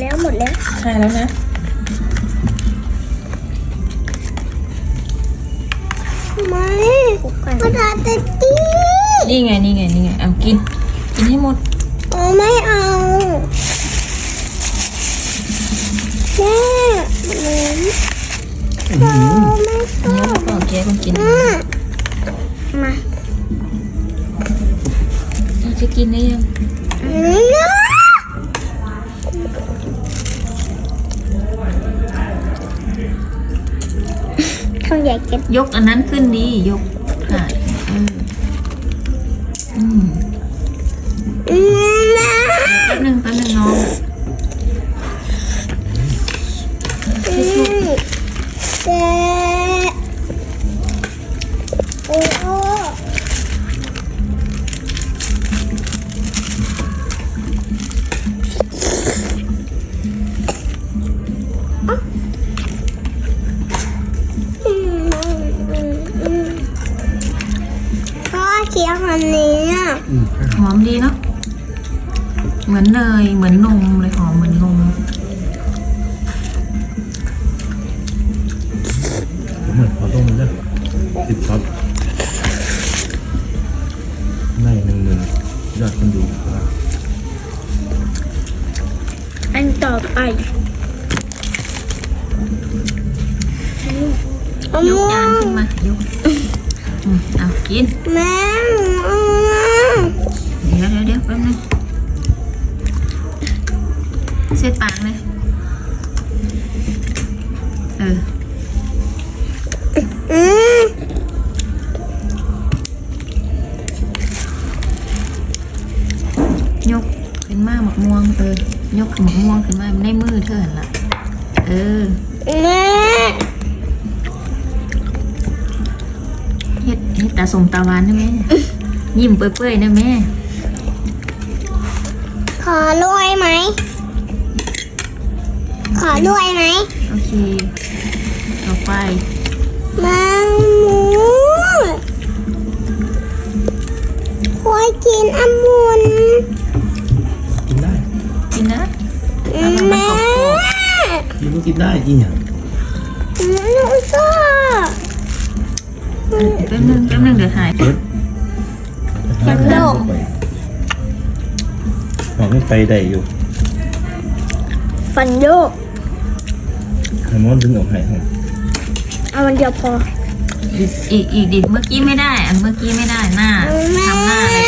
แล้วหมดแล้วใช่แล้วนะ ไม่มาทานแต่ตีนี่ไงนี่ไงนี่ไงเอากิน กินให้หมดโอ้ไม่เอาแม่หนูเราไม่ชอเนี่ยบพ่อแกคนกินอะมาเราจะกินได้ยัง ข้าวใหญ่เก็บยกอันนั้นขึ้นดียกถ่ายเอออืมอืม เคี้ยวอันนี้อะอืมหอมดีเนาะเหมือนเนยเหมือนนมเลยหอมเหมือนนมผมเหมือนขอต้องมันเด้อสิบช็อตได้หนึ่งหมื่นยอดคนดูครับอันต่อไปมะยกม่วจานงขึ้นมายก อืมเอากินแม่เอามาเดี๋ยวเดี๋ยวเดี๋ยวแป๊บนึงเช็ดปากเลยเอออืมยกขึ้นมาหมักม่วงเออยกหมักม่วงขึ้นมาในมือเธอหั่นละเออาสมตาหวานนะแม่ยิ้มเปื่อยๆนะแม่ ขอรวยไหม ขอรวยไหม โอเค ต่อไปมังมูควายกินองุ่นกินได้กินนะแม่กินก็กินได้กินอย่างหนูชอบ แป๊บนึงแป๊บนึงเดี๋ยวถ่ายเบิร์ดไปของไม่ไปได้อยู่ฟันโยกไฮมอนดึงออกให้ให้เอาวันเดียวพออีกอีกดิเมื่อกี้ไม่ได้ อันเมื่อกี้ไม่ได้หน้าแม่ทำหน้าอะไร